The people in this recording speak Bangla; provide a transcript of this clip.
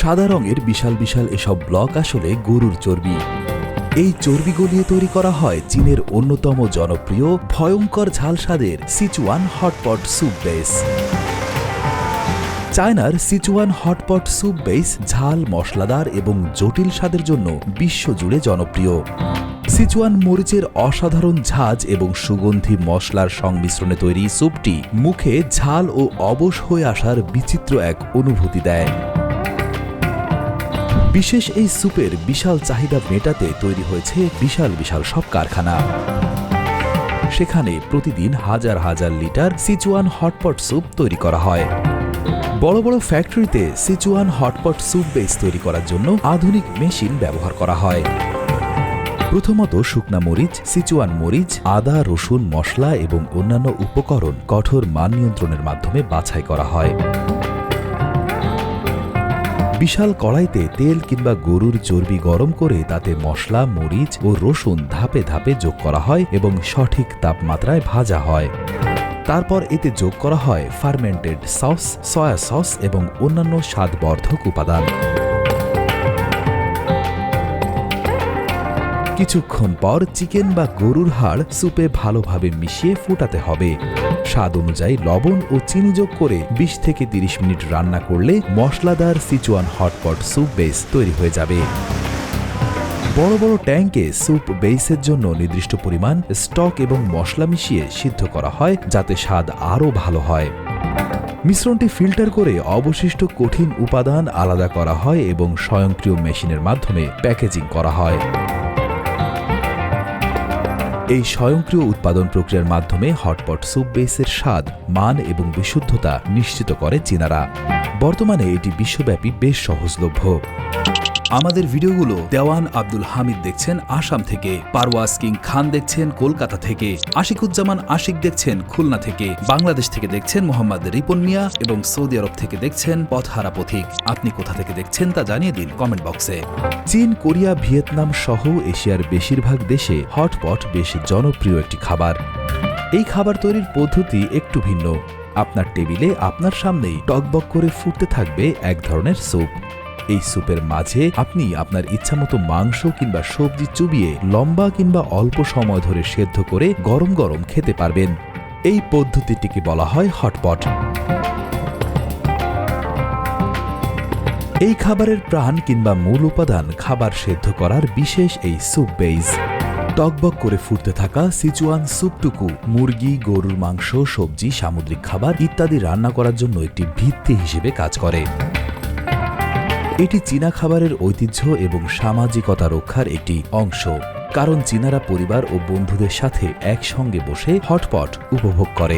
সাদা রঙের বিশাল বিশাল এসব ব্লক আসলে গরুর চর্বি। এই চর্বি গলিয়ে তৈরি করা হয় চীনের অন্যতম জনপ্রিয়, ভয়ঙ্কর ঝাল স্বাদের সিচুয়ান হটপট স্যুপ বেস। চায়নার সিচুয়ান হটপট স্যুপ বেস ঝাল, মশলাদার এবং জটিল স্বাদের জন্য বিশ্বজুড়ে জনপ্রিয়। সিচুয়ান মরিচের অসাধারণ ঝাঁজ এবং সুগন্ধি মশলার সংমিশ্রণে তৈরি স্যুপটি মুখে ঝাল ও অবশ হয়ে আসার বিচিত্র এক অনুভূতি দেয়। বিশেষ এই স্যুপের বিশাল চাহিদা মেটাতে তৈরি হয়েছে বিশাল বিশাল সব কারখানা। সেখানে প্রতিদিন হাজার হাজার লিটার সিচুয়ান হটপট স্যুপ তৈরি করা হয়। বড় বড় ফ্যাক্টরিতে সিচুয়ান হটপট স্যুপ বেস তৈরি করার জন্য আধুনিক মেশিন ব্যবহার করা হয়। প্রথমত শুকনা মরিচ সিচুয়ান মরিচ, আদা, রসুন, মশলা এবং অন্যান্য উপকরণ কঠোর মান নিয়ন্ত্রণের মাধ্যমে বাছাই করা হয়। বিশাল কড়াইতে তেল কিংবা গরুর চর্বি গরম করে তাতে মশলা, মরিচ ও রসুন ধাপে ধাপে যোগ করা হয় এবং সঠিক তাপমাত্রায় ভাজা হয়। তারপর এতে যোগ করা হয় ফার্মেন্টেড সস, সয়া সস এবং অন্যান্য স্বাদবর্ধক উপাদান। কিছুক্ষণ পর চিকেন বা গরুর হাড় স্যুপে ভালোভাবে মিশিয়ে ফুটাতে হবে। স্বাদ অনুযায়ী লবণ ও চিনি যোগ করে ২০ থেকে ৩০ মিনিট রান্না করলে মশলাদার সিচুয়ান হটপট স্যুপ বেস তৈরি হয়ে যাবে। বড় বড় ট্যাঙ্কে স্যুপ বেসের জন্য নির্দিষ্ট পরিমাণ স্টক এবং মশলা মিশিয়ে সিদ্ধ করা হয় যাতে স্বাদ আরও ভালো হয়। মিশ্রণটি ফিল্টার করে অবশিষ্ট কঠিন উপাদান আলাদা করা হয় এবং স্বয়ংক্রিয় মেশিনের মাধ্যমে প্যাকেজিং করা হয়। এই স্বয়ংক্রিয় উৎপাদন প্রক্রিয়ার মাধ্যমে হটপট স্যুপ বেসের স্বাদ, মান এবং বিশুদ্ধতা নিশ্চিত করে চীনারা। বর্তমানে এটি বিশ্বব্যাপী বেশ সহজলভ্য। আমাদের ভিডিওগুলো দেওয়ান আব্দুল হামিদ দেখছেন আসাম থেকে, পারওয়াজ কিং খান দেখছেন কলকাতা থেকে, আশিকুজ্জামান আশিক দেখছেন খুলনা থেকে, বাংলাদেশ থেকে দেখছেন মোহাম্মদ রিপন মিয়া এবং সৌদি আরব থেকে দেখছেন পথহারা পথিক। আপনি কোথা থেকে দেখছেন তা জানিয়ে দিন কমেন্ট বক্সে। চীন, কোরিয়া, ভিয়েতনাম সহ এশিয়ার বেশিরভাগ দেশে হটপট বেশ জনপ্রিয় একটি খাবার। এই খাবার তৈরির পদ্ধতি একটু ভিন্ন। আপনার টেবিলে আপনার সামনেই টকবক করে ফুটতে থাকবে এক ধরনের স্যুপ। এই স্যুপের মাঝে আপনি আপনার ইচ্ছামতো মাংস কিংবা সবজি চুবিয়ে লম্বা কিংবা অল্প সময় ধরে সেদ্ধ করে গরম গরম খেতে পারবেন। এই পদ্ধতিটিকে বলা হয় হটপট। এই খাবারের প্রাণ কিংবা মূল উপাদান খাবার সেদ্ধ করার বিশেষ এই স্যুপ বেইজ। টকবক করে ফুটতে থাকা সিচুয়ান স্যুপটুকু, মুরগি, গরুর মাংস, সবজি, সামুদ্রিক খাবার ইত্যাদি রান্না করার জন্য একটি ভিত্তি হিসেবে কাজ করে। এটি চীনা খাবারের ঐতিহ্য এবং সামাজিকতা রক্ষার একটি অংশ। কারণ চীনারা পরিবার ও বন্ধুদের সাথে একসঙ্গে বসে হটপট উপভোগ করে।